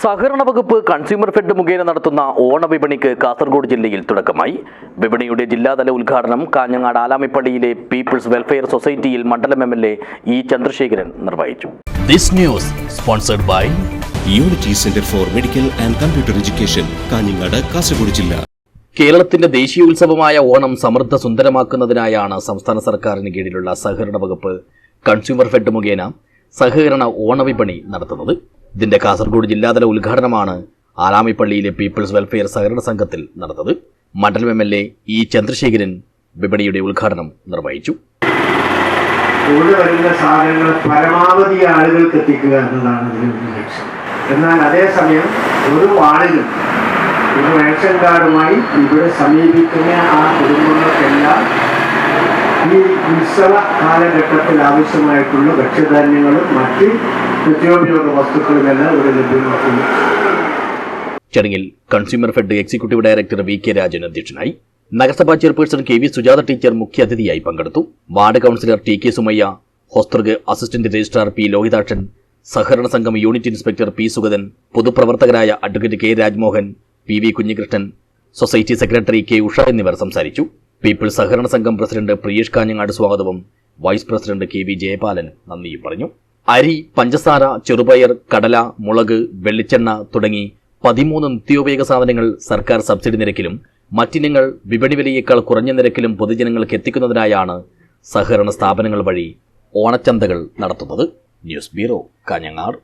സഹകരണ വകുപ്പ് consumer fed മുഖേന നടത്തുന്ന ഓണവിപണിക്ക് കാസർഗോഡ് ജില്ലയിൽ തുടക്കമായി. വിപണിയുടെ ജില്ലാതല ഉദ്ഘാടനം കാഞ്ഞങ്ങാട് ആലാമിപ്പള്ളിയിലെ പീപ്പിൾസ് വെൽഫെയർ സൊസൈറ്റിയിൽ മണ്ഡലം M L A E Chandrasekharan നിർവഹിച്ചു. This news sponsored by unity centre for medical and computer education Kanhangad Kasaragod ജില്ല. കേരളത്തിന്റെ ദേശീയോത്സവമായ ഓണം സമൃദ്ധ സുന്ദരമാക്കുന്നതിനായാണ് സംസ്ഥാന സർക്കാരിന് കീഴിലുള്ള സഹകരണ വകുപ്പ് കൺസ്യൂമർ ഫെഡ് മുഖേന സഹകരണ ഓണവിപണി നടത്തുന്നത്. ഇതിന്റെ കാസർഗോഡ് ജില്ലാതല ഉദ്ഘാടനമാണ് ആലാമിപ്പള്ളിയിലെ പീപ്പിൾസ് വെൽഫെയർ സഹകരണ സംഘത്തിൽ നടന്നത്. മണ്ഡലം M L A E Chandrasekharan വിപണിയുടെ ഉദ്ഘാടനം നിർവഹിച്ചു. ഇവിടെ വരുന്ന സാധനങ്ങൾ പരമാവധി ആളുകൾക്ക് എത്തിക്കുക എന്നതാണ് ഇതിന്റെ ലക്ഷ്യം. എന്നാൽ അതേസമയം ഒരു വാർഡിലും ഒരു റേഷൻ കാർഡുമായി ഇവിടെ സമീപിക്കുന്ന ആ കുടുംബങ്ങൾക്കെല്ലാം ഈ ഉത്സവ കാലഘട്ടത്തിൽ ആവശ്യമായിട്ടുള്ള ഭക്ഷ്യധാന്യങ്ങളും മറ്റ് ചടങ്ങിൽ consumer fed executive director V K Rajan അധ്യക്ഷനായി. നഗരസഭാ chairperson K V Sujatha teacher മുഖ്യാതിഥിയായി പങ്കെടുത്തു. Ward councillor T K Sumayya Hosdurg assistant registrar P Lohithakshan സഹകരണ സംഘം unit inspector P Sugathan പൊതുപ്രവർത്തകരായ advocate K Rajmohan P V Kunhikrishnan society secretary K Usha എന്നിവർ സംസാരിച്ചു. People സഹകരണ സംഘം പ്രസിഡന്റ് പ്രിയേഷ് കാഞ്ഞങ്ങാട് സ്വാഗതവും vice president K V Jayapalan നന്ദിയും പറഞ്ഞു. അരി പഞ്ചസാര ചെറുപയർ കടല മുളക് വെള്ളിച്ചെണ്ണ തുടങ്ങി പതിമൂന്ന് നിത്യോപയോഗ സാധനങ്ങൾ സർക്കാർ സബ്സിഡി നിരക്കിലും മറ്റിനങ്ങൾ വിപണി വിലയേക്കാൾ കുറഞ്ഞ നിരക്കിലും പൊതുജനങ്ങൾക്ക് എത്തിക്കുന്നതിനായാണ് സഹകരണ സ്ഥാപനങ്ങൾ വഴി ഓണച്ചന്തകൾ നടത്തുന്നത്. News bureau Kanhangad.